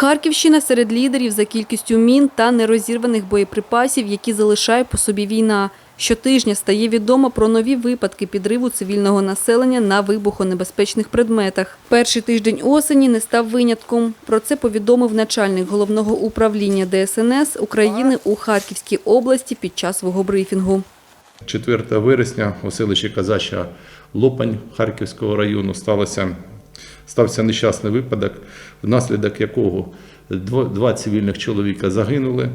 Харківщина серед лідерів за кількістю мін та нерозірваних боєприпасів, які залишає по собі війна. Щотижня стає відомо про нові випадки підриву цивільного населення на вибухонебезпечних предметах. Перший тиждень осені не став винятком. Про це повідомив начальник головного управління ДСНС України у Харківській області під час свого брифінгу. 4 вересня у селищі Казача Лопань Харківського району сталося, стався нещасний випадок, внаслідок якого два цивільних чоловіка загинули,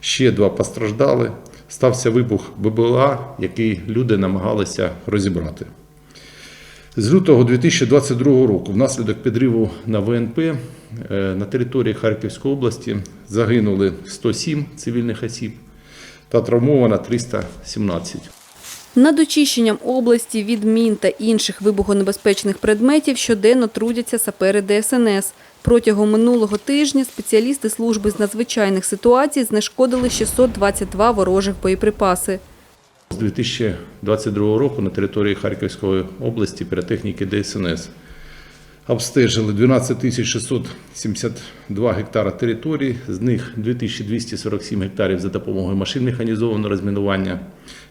ще два постраждали. Стався вибух ББЛА, який люди намагалися розібрати. З лютого 2022 року, внаслідок підриву на ВНП е, на території Харківської області загинули 107 цивільних осіб та травмовано 317. Над очищенням області від мін та інших вибухонебезпечних предметів щоденно трудяться сапери ДСНС. Протягом минулого тижня спеціалісти служби з надзвичайних ситуацій знешкодили 622 ворожих боєприпаси. З 2022 року на території Харківської області піротехніки ДСНС обстежили 12 672 гектара території, з них 2247 гектарів за допомогою машин механізованого розмінування,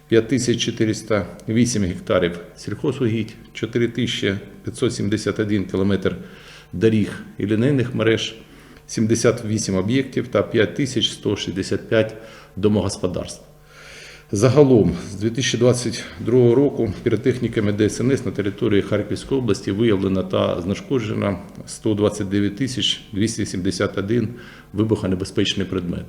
5408 гектарів сільхозугідь, 4571 кілометр доріг і лінейних мереж, 78 об'єктів та 5165 домогосподарств. Загалом з 2022 року піротехніками ДСНС на території Харківської області виявлено та знешкоджено 129 тисяч 271 вибухонебезпечний предмет.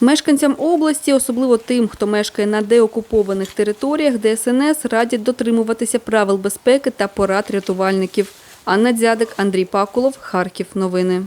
Мешканцям області, особливо тим, хто мешкає на деокупованих територіях, ДСНС радять дотримуватися правил безпеки та порад рятувальників. Анна Дзядик, Андрій Пакулов, Харків. Новини.